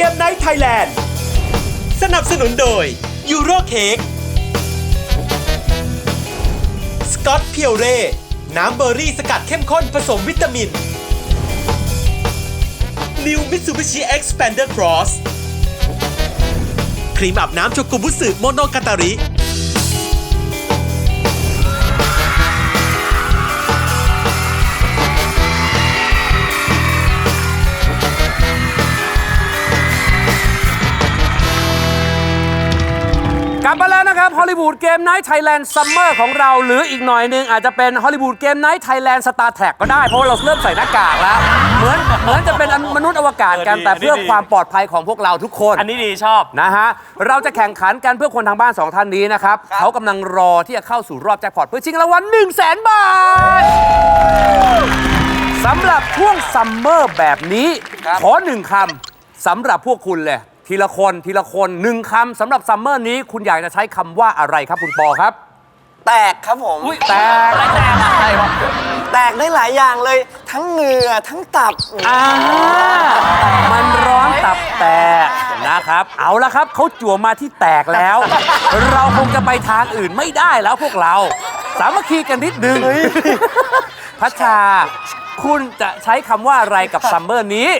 เกมไนท์ไทยแลนด์ สนับสนุนโดยยูโรเค้กสกอตเพียวเร่น้ำเบอร์รี่สกัดเข้มข้นผสมวิตามิน New Mitsubishi Xpander Cross ครีมอาบน้ำโชกุบุสึโมโนกาตาริ วูดเกมไนท์ไทยแลนด์ซัมเมอร์ของเราหรืออีกหน่อยหนึงอาจจะเป็นฮอลลีวูดเกมไนท์ไทยแลนด์สตาร์แท็กก็ได้ เพราะว่าเราเริ่มใส่หน้ากากแล้ว เหมือนเหมือนจะเป็นมนุษย์อวกาศกัน เออดีแต่เพื่ออันนี้ดี ความปลอดภัยของพวกเราทุกคน อันนี้ดีชอบ นะฮะ เราจะแข่งขันกันเพื่อคนทางบ้าน 2 ท่านนี้นะครับ เขากำลังรอที่จะเข้าสู่รอบแจ็คพอตเพื่อชิงรางวัล1 0 0 0 0แสนบาทสำหรับช่วงซัมเมอร์แบบนี้ ขอหนึ่งคำสำหรับพวกคุณเลย ทีละคนทีละคนหนึ่งคำสำหรับซัมเมอร์นี้ คุณอยากจะใช้คำว่าอะไรครับคุณปอครับ แตกครับผมแตกแตกได้หลายอย่างเลย ทั้งเหงื่อทั้งตับ อ่ามันร้อนตับแตกนะครับ เอาละครับเขาจั่วมาที่แตกแล้ว เราคงจะไปทางอื่นไม่ได้แล้วพวกเรา สามัคคีกันนิดนึงพัชชา คุณจะใช้คำว่าอะไรกับซัมเมอร์นี้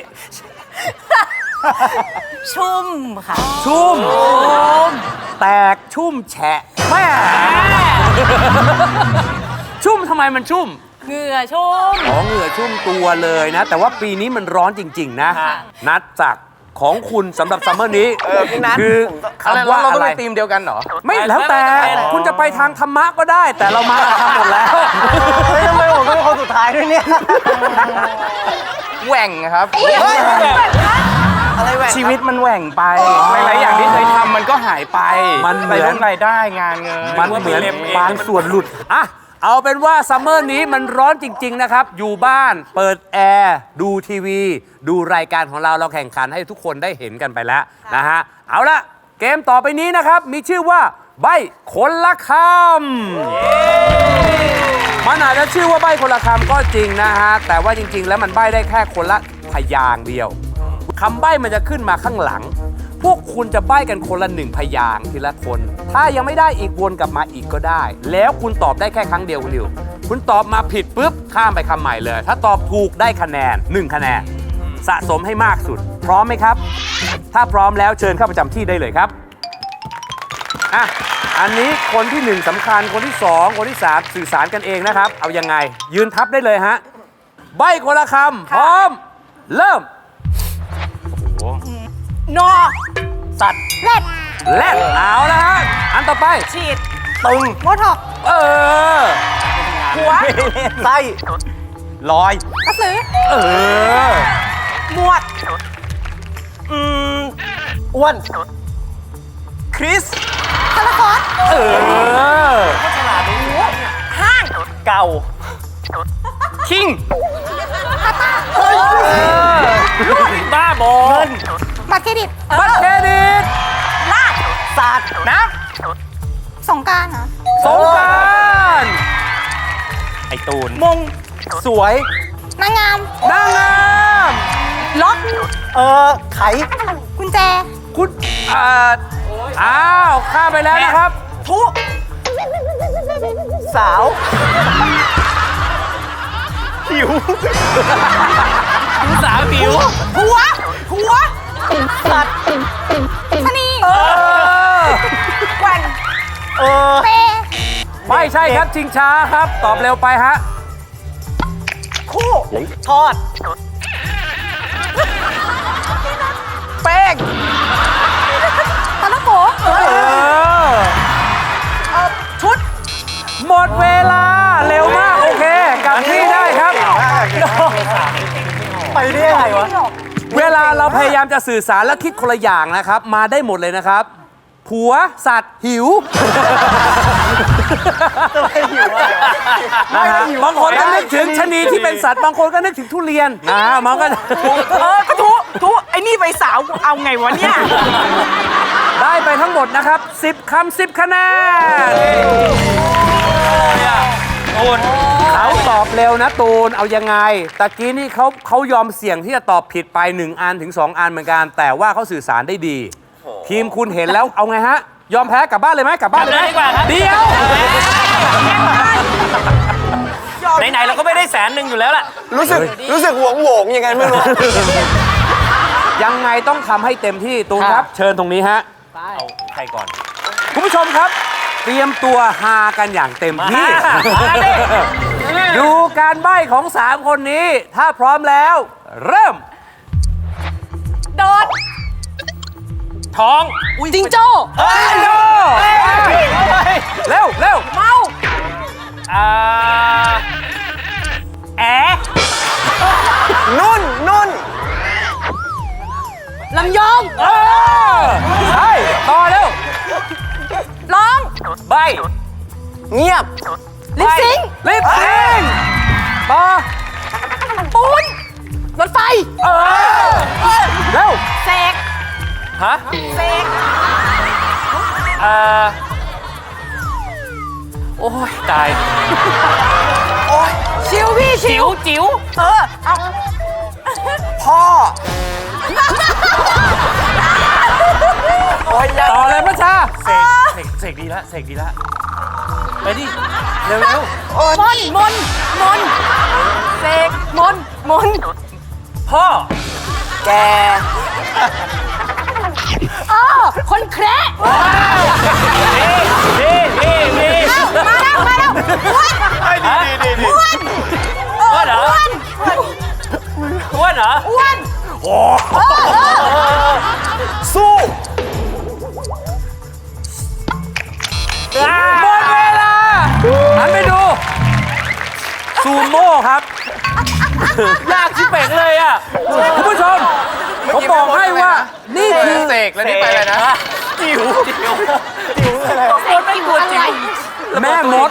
ชุ่มค่ะ ชุ่ม แตกชุ่มแฉะแม่ชุ่มทำไมมันชุ่ม เหงื่อชุ่มอ๋อเหงื่อชุ่มตัวเลยนะ แต่ว่าปีนี้มันร้อนจริง ๆ นะ นัดจากของคุณสำหรับซัมเมอร์นี้เออพี่นัทคือผมต้องคำว่าอะไรทีมเดียวกันเหรอ ไม่แล้วแต่คุณจะไปทางธรรมะก็ได้ แต่เรามาทำหมดแล้วเฮ้ยทำไมผมเป็นคนสุดท้ายด้วยเนี่ยแหว่งครับ อะไรแหวกชีวิตมันแหว่งไปหลายๆอย่างที่เคยทำมันก็หายไปมันเหมือน รายได้รายได้งานเงินมันเหมือนบางส่วนหลุดอะเอาเป็นว่าซัมเมอร์นี้มันร้อนจริง ๆ นะครับ อยู่บ้านเปิดแอร์ดูทีวี ดูรายการของเราเราแข่งขันให้ทุกคนได้เห็นกันไปแล้วนะฮะ เอาละเกมต่อไปนี้นะครับ มีชื่อว่าใบคนละคำมันอาจจะชื่อว่าใบคนละคำก็จริงนะฮะ แต่ว่าจริง ๆ แล้วมันใบได้แค่คนละพยางค์เดียว คำใบ้มันจะขึ้นมาข้างหลัง พวกคุณจะใบ้กันคนละหนึ่งพยางค์ทีละคน ถ้ายังไม่ได้อีกวนกลับมาอีกก็ได้ แล้วคุณตอบได้แค่ครั้งเดียวคุณดิวคุณตอบมาผิดปุ๊บข้ามไปคำใหม่เลย ถ้าตอบถูกได้คะแนน1คะแนน สะสมให้มากสุด พร้อมไหมครับ ถ้าพร้อมแล้วเชิญเข้าประจำที่ได้เลยครับอะอันนี้คนที่หนึ่งสำคัญคนที่สองคนที่สามสื่อสารกันเองนะครับ เอายังไง ยืนทับได้เลยฮะ ใบ้คนละคำพร้อม เริ่ม นอสัตว์เล็ดแลดเอาละฮะอันต่อไปฉีดตึงโบท็อกซ์เออหัวไส้ลอยกระสือเออหมวดอืมอ้วนคริสพาราคอสเออห้างเก่าคิงบ้าบอล บัตรเครดิตบัตรเครดิตลาดศาสตร์น้สงกรารเหรอสงกรารำไอตูนมงสวยนางงาม นางงามล็อกเออไขกุญแจ คุณอ่าอ้าวข้ามไปแล้วนะครับ ทุสาวสาวผิวหัว หัว สัตว์ชะนีเออแกว่งเออเปไม่ใช่ครับชิงช้าครับ ตอบเร็วไปฮะ คู่ทอด แป้งตะละโกเออ ชุด หมดเวลา เร็วมาก โอเคกลับที่ได้ครับ ไปได้ยังไงวะ เวลาเราพยายามจะสื่อสารและคิดคนละอย่างนะครับ มาได้หมดเลยนะครับ ผัวสัตว์หิวนะฮะบางคนก็นึกถึงชะนีที่เป็นสัตว์ บางคนก็นึกถึงทุเรียนนะฮะมันก็เออก็ทุทุไอ้นี่ไปสาวเอาไงวะเนี่ย ได้ไปทั้งหมดนะครับ 10คำ10คะแนน ตูนคเขาตอบเร็วนะตูนเอายังไงตะกี้นี่เขาเขายอมเสี่ยงที่จะตอบผิดไป1อันถึง2อันเหมือนกัน แต่ว่าเขาสื่อสารได้ดี ทีมคุณเห็นแล้วเอาไงฮะ ยอมแพ้กลับบ้านเลยไหมกลับบ้านเลยไหมกลับเลยดีกว่าครับ เดี๋ยว ไหนๆเราก็ไม่ได้แสนหนึ่งอยู่แล้วล่ะ รู้สึกรู้สึกหวงโหวงยังไงไม่รู้ ยังไงต้องทำให้เต็มที่ตูนครับ เชิญตรงนี้ฮะ เอาใครก่อน คุณผู้ชมครับ เตรียมตัวฮากันอย่างเต็มที่มาดิดูการใบ้ของ 3 คนนี้ ถ้าพร้อมแล้ว เริ่ม โดด ท้องจิงโจ้เฮ้ยโยเร็วเร็วเมาอ่าแอนุ่นนุ่นลำยองเออ ใบเงียบลิปซิงค์รีบซิงต่อปูนรถไฟ เออเร็วเสกฮะเสกอ่าโอ้ยตายชิวพี่ชิจิ๋ววจิ๋วเออเอาพ่อ โอ้ยยังต่อเลยพระชา เสกเสกเสกดีละเสกดีละไปดิเร็วมนมนมนเสกมนมนๆพ่อแกเออคนแคระนี่นี่ ซูโม่ครับ ยากชิบเป่งเลยอะ คุณผู้ชม ผมบอกให้ว่า นี่คือเสกแล้วนี่ไปเลยนะจิ๋วจิ๋วจิ๋วอะไรคนไม่กลัวจิ๋วแม่มด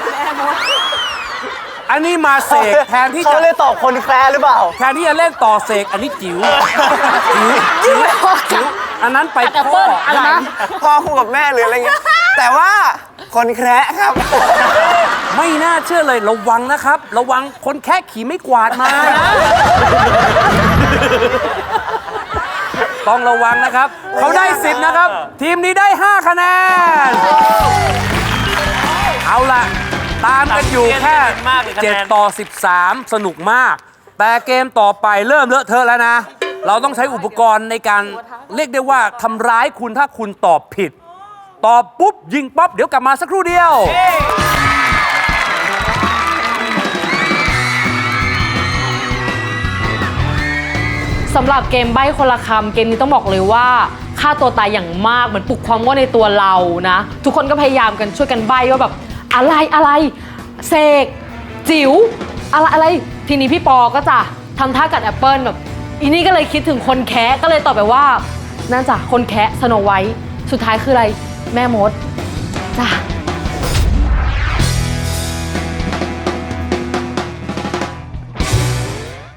อันนี้มาเสกแทนที่เขาจะเลยตอบคนแคร์หรือเปล่า แทนที่จะเล่นต่อเสกอันนี้จิ๋วจิ๋วจิ๋วจิ๋วอันนั้นไปพ่ออะไรนะพ่อคู่กับแม่หรืออะไรเงี้ยแต่ว่าคนแคร์ครับ ไม่น่าเชื่อเลยระวังนะครับ ระวังคนแค่ขี่ไม่กวาดมานะต้องระวังนะครับ เขาได้ 10 นะครับ ทีมนี้ได้ 5 คะแนน เอาล่ะ ตามกันอยู่แค่มากเลยคะแนน7ต่อ 13 สนุกมาก แต่เกมต่อไปเริ่มเลอะเทอะแล้วนะ เราต้องใช้อุปกรณ์ในการเรียกได้ว่าทำร้ายคุณถ้าคุณตอบผิด ตอบปุ๊บ ยิงป๊อบเดี๋ยวกลับมาสักครู่เดียว สำหรับเกมใบ้คนละคำเกมนี้ต้องบอกเลยว่าฆ่าตัวตายอย่างมากเหมือนปลุกความว่าในตัวเรานะ ทุกคนก็พยายามกันช่วยกันใบ้ว่าแบบอะไรอะไรเสกจิ๋วอะไรอะไรทีนี้พี่ปอก็จะทำท่ากัดแอปเปิลแบบอีนี่ก็เลยคิดถึงคนแคะก็เลยตอบไปว่านั่นจ้ะคนแคะสโนไวท์สุดท้ายคืออะไรแม่มดจ้ะ